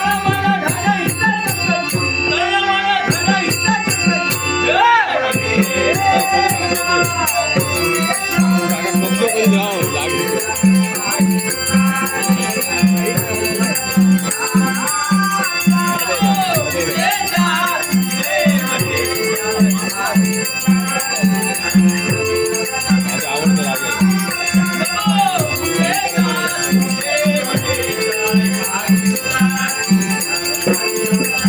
Rama. Oh,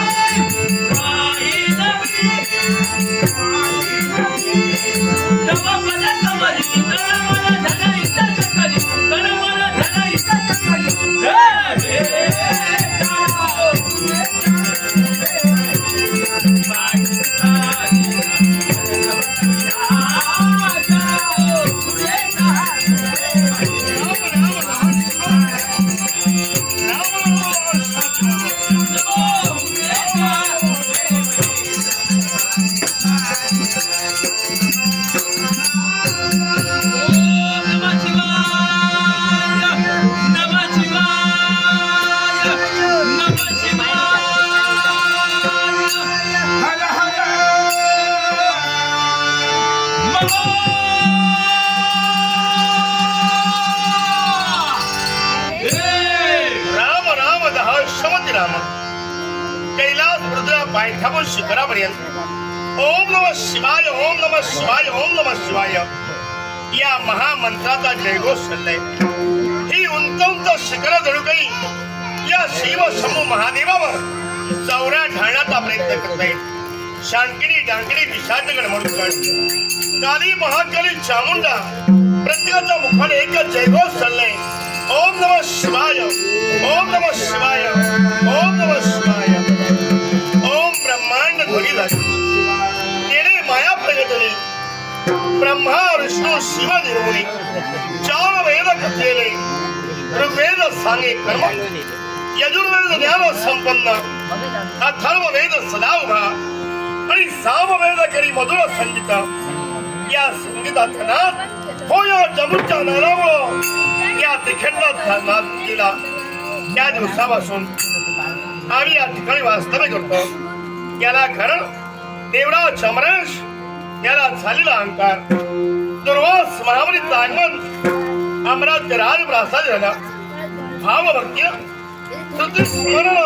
Thank you. Ram Ram दहा शमती राम कैलास रुद्रा पायथ्यावर शिखरापर्यंत ओम नम शिवाय ओम नम शिवाय ओम नम शिवाय? या महामंत्राचा जयघोष चाललाय ही उंच उंच शिखर जणू काही या शिव समूह महादेवावर चौऱ्या ढाळण्याचा प्रयत्न करत आहेत ಶಾಂಕಿಣಿ ಡಾಂಕಿಣಿ ನಿಶಾಂತಗಳ ಮಡುಕಾಣಿಕೆ ಕಾಲಿ ಮಹಾಕಾಲಿ ಚಾಮುಂಡ ಪ್ರತ್ಯೇಕ ಮುಖನೇಕ ಜೈಗೋ ಸಲ್ಲೆ ಓಂ ನಮ ಶಿವಾಯ ಓಂ ನಮ ಶಿವಾಯ ಓಂ ನಮ ಶಿವಾಯ ಓಂ ಬ್ರಹ್ಮಾಂಡ ಧ್ವನಿದಾಗಿ ನೆರೆ ಮಾಯಾ ಪ್ರಗತಲಿ ಬ್ರಹ್ಮ ವಿಷ್ಣು ಶಿವ ನಿರ್ಮುನಿ ಚಾರ ವೇದ ಕಥೆಯಲ್ಲಿ ಋಗ್ವೇದ ಸಾಂಗಿ ಕರ್ಮ ಯಜುರ್ವೇದ ಜ್ಞಾನ ಸಂಪನ್ನ ಅಥರ್ವ ವೇದ ಸದಾ ಸದಾಭ आणि सामवेद करी मधुर संगीत. या संगीतात नाद हो या जमूच्या नादामुळं या त्रिखंडात नाद केला त्या दिवसापासून आम्ही या ठिकाणी वास्तव्य करतो. याला कारण देवराज चमरेश याला झालेला अहंकार. दुर्वास महामृत आगमन अमराज्य राजप्रासाद झाला. भावभक्ती स्तुती स्मरण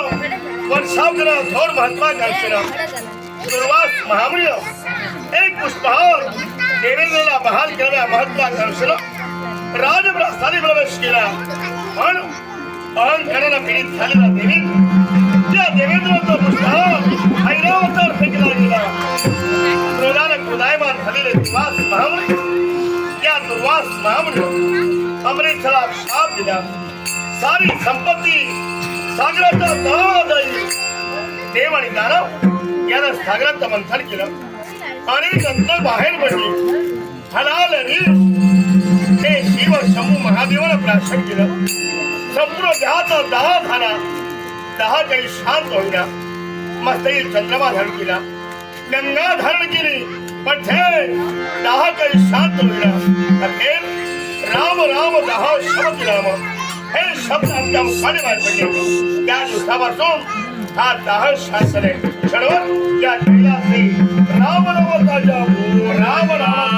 वर्षावकर थोर महत्वाकांक्षेनं दुर्वास महामृय एक पुष्पहार देवेंद्रला बहाल केलेल्या महत्वाकांक्षेनं राजप्रासादी प्रवेश केला. पण अहंकारानं पीडित झालेला देवी त्या देवेंद्राचा पुष्पहार ऐरावतार फेकला गेला. क्रोधानं क्रोधायमान झालेले दुर्वास महामृय त्या दुर्वास महामृय अमृतला शाप दिला. सारी संपत्ती सागराचा तळाला देव आणि दानव यानं सागरात मंथन केलं. आणि नंतर बाहेर पडली. हलाल ते हे शिव शंभू महादेवाला प्राशन केलं. संपूर्ण दहाचा दहा झाला दहा काही शांत होईना मस्तई चंद्रमा धारण केला. गंगा धारण केली. पठे दहा काही शांत होईना अखेर राम राम दहा शब्द राम हे शब्द आमच्या मुखाने बाहेर पडले. त्या दिवसापासून हा दहा शास्त्रे. क्षणवत या कैलासी राम राम राजा राम राम